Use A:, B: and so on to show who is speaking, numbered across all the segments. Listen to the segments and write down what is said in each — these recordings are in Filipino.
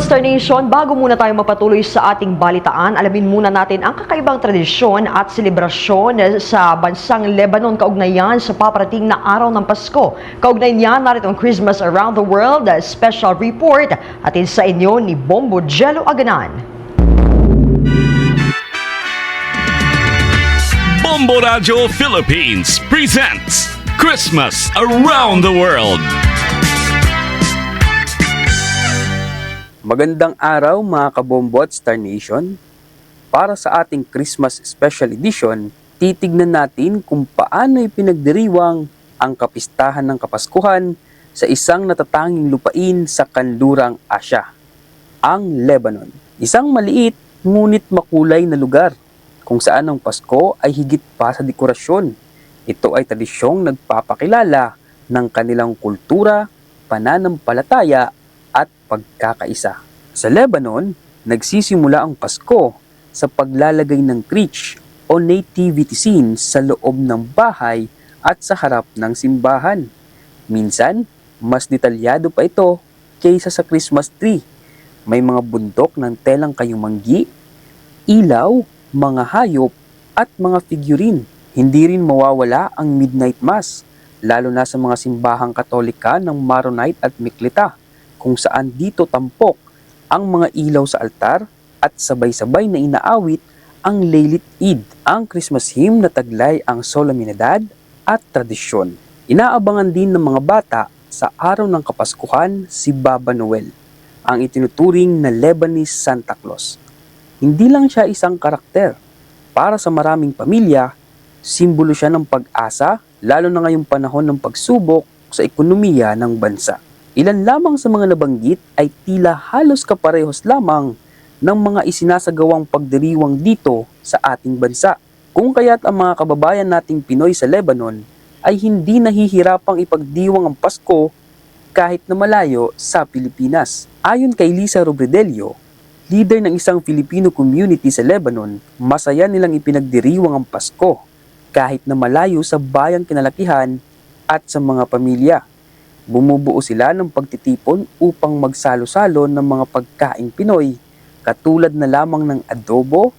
A: Star bago muna tayo mapatuloy sa ating balitaan, alamin muna natin ang kakaibang tradisyon at selebrasyon sa bansang Lebanon kaugnayan sa paparating na araw ng Pasko. Kaugnay niyan, narito ang Christmas Around the World special report atin sa inyo ni Bombo Jello Aganan.
B: Bombo Radio Philippines presents Christmas Around the World.
C: Magandang araw mga kabombo at Star Nation. Para sa ating Christmas Special Edition, titignan natin kung paano ipinagdiriwang ang kapistahan ng Kapaskuhan sa isang natatanging lupain sa kanlurang Asya, ang Lebanon. Isang maliit ngunit makulay na lugar kung saan ang Pasko ay higit pa sa dekorasyon. Ito ay tradisyong nagpapakilala ng kanilang kultura, pananampalataya at pagkakaisa. Sa Lebanon, nagsisimula ang Pasko sa paglalagay ng creche o nativity scene sa loob ng bahay at sa harap ng simbahan. Minsan, mas detalyado pa ito kaysa sa Christmas tree. May mga bundok ng telang kayumanggi, ilaw, mga hayop at mga figurine. Hindi rin mawawala ang midnight mass, lalo na sa mga simbahang katolika ng Maronite at Miklita kung saan dito tampok ang mga ilaw sa altar at sabay-sabay na inaawit ang Leilit Eid, ang Christmas hymn na taglay ang solemnidad at tradisyon. Inaabangan din ng mga bata sa araw ng Kapaskuhan si Baba Noel, ang itinuturing na Lebanese Santa Claus. Hindi lang siya isang karakter. Para sa maraming pamilya, simbolo siya ng pag-asa, lalo na ngayong panahon ng pagsubok sa ekonomiya ng bansa. Ilan lamang sa mga nabanggit ay tila halos kaparehos lamang ng mga isinasagawang pagdiriwang dito sa ating bansa. Kung kaya't ang mga kababayan nating Pinoy sa Lebanon ay hindi nahihirapang ipagdiwang ang Pasko kahit na malayo sa Pilipinas. Ayon kay Lisa Robredelio, leader ng isang Filipino community sa Lebanon, masaya nilang ipinagdiriwang ang Pasko kahit na malayo sa bayang kinalakihan at sa mga pamilya. Bumubuo sila ng pagtitipon upang magsalo-salo ng mga pagkaing Pinoy katulad na lamang ng adobo,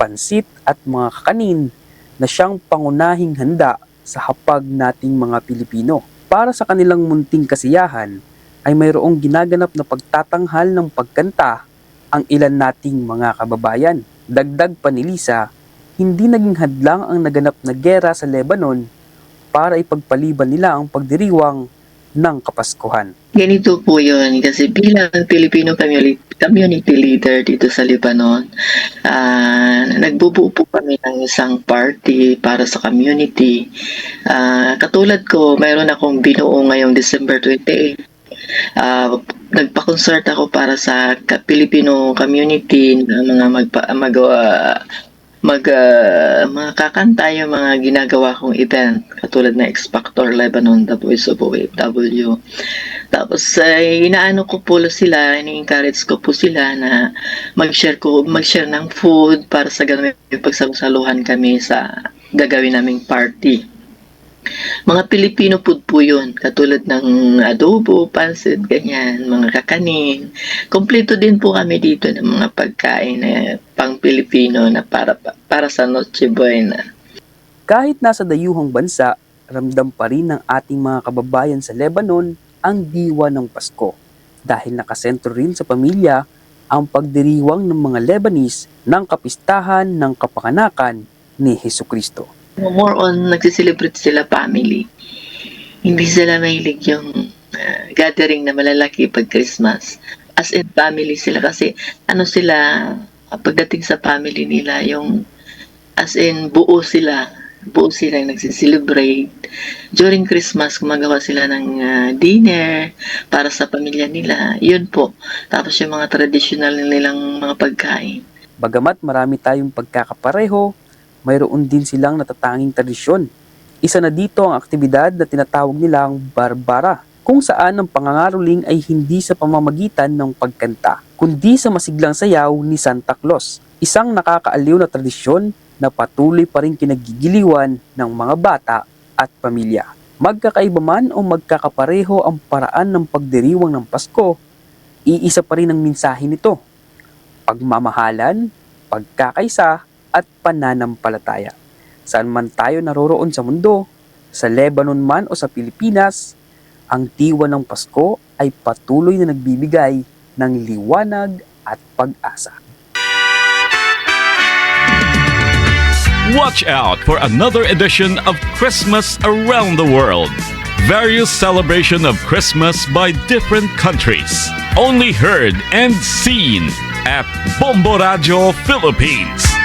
C: pansit at mga kakanin na siyang pangunahing handa sa hapag nating mga Pilipino. Para sa kanilang munting kasiyahan ay mayroong ginaganap na pagtatanghal ng pagkanta ang ilan nating mga kababayan. Dagdag pa ni Lisa, hindi naging hadlang ang naganap na gera sa Lebanon para ipagpaliban nila ang pagdiriwang ng Kapaskuhan.
D: Ganito po yun kasi bilang Filipino community, leader dito sa Lebanon, ah, nagbubuo po kami ng isang party para sa community. Ah, katulad ko, mayroon akong binuo ngayong December 28. Ah, nagpa-concert ako para sa Filipino community na mga magpa, mag, ah, mag ah, mga kakanta yung mga ginagawa kong event katulad na X Factor Lebanon, The Voice of OFW. Tapos ay inaano ko po sila, ini-encourage ko po sila na mag-share ko, mag-share ng food para sa ganun may pagsaluhan kami sa gagawin naming party. Mga Pilipino food po yun, katulad ng adobo, pansit, ganyan, mga kakanin. Kompleto din po kami dito ng mga pagkain na pang Pilipino na para, para sa Noche Buena.
C: Kahit nasa dayuhang bansa, ramdam pa rin ng ating mga kababayan sa Lebanon ang diwa ng Pasko dahil nakasentro rin sa pamilya ang pagdiriwang ng mga Lebanese ng kapistahan ng kapanganakan ni Heso Kristo.
D: More on nagsiselebrate sila family. Hindi sila mahilig yung ah, gathering na malalaki pag Christmas. As in family sila kasi ano sila ah, pagdating sa family nila yung as in buo sila buo sila yung nagsiselebrate. During Christmas, gumagawa sila ng ah, dinner para sa pamilya nila. Yun po. Tapos yung mga traditional nilang mga pagkain.
C: Bagamat marami tayong pagkakapareho, mayroon din silang natatanging tradisyon. Isa na dito ang aktibidad na tinatawag nilang barbara, kung saan ang pangangaroling ay hindi sa pamamagitan ng pagkanta, kundi sa masiglang sayaw ni Santa Claus. Isang nakakaaliw na tradisyon na patuloy pa rin kinagigiliwan ng mga bata at pamilya. Magkakaiba man o magkakapareho ang paraan ng pagdiriwang ng Pasko, iisa pa rin ang mensahe nito. Pagmamahalan, pagkakaisa, at pananampalataya. Saan man tayo naroroon sa mundo, sa Lebanon man o sa Pilipinas, ang diwa ng Pasko ay patuloy na nagbibigay ng liwanag at pag-asa.
B: Watch out for another edition of Christmas Around the World. Various celebration of Christmas by different countries. Only heard and seen at Bombo Radio Philippines.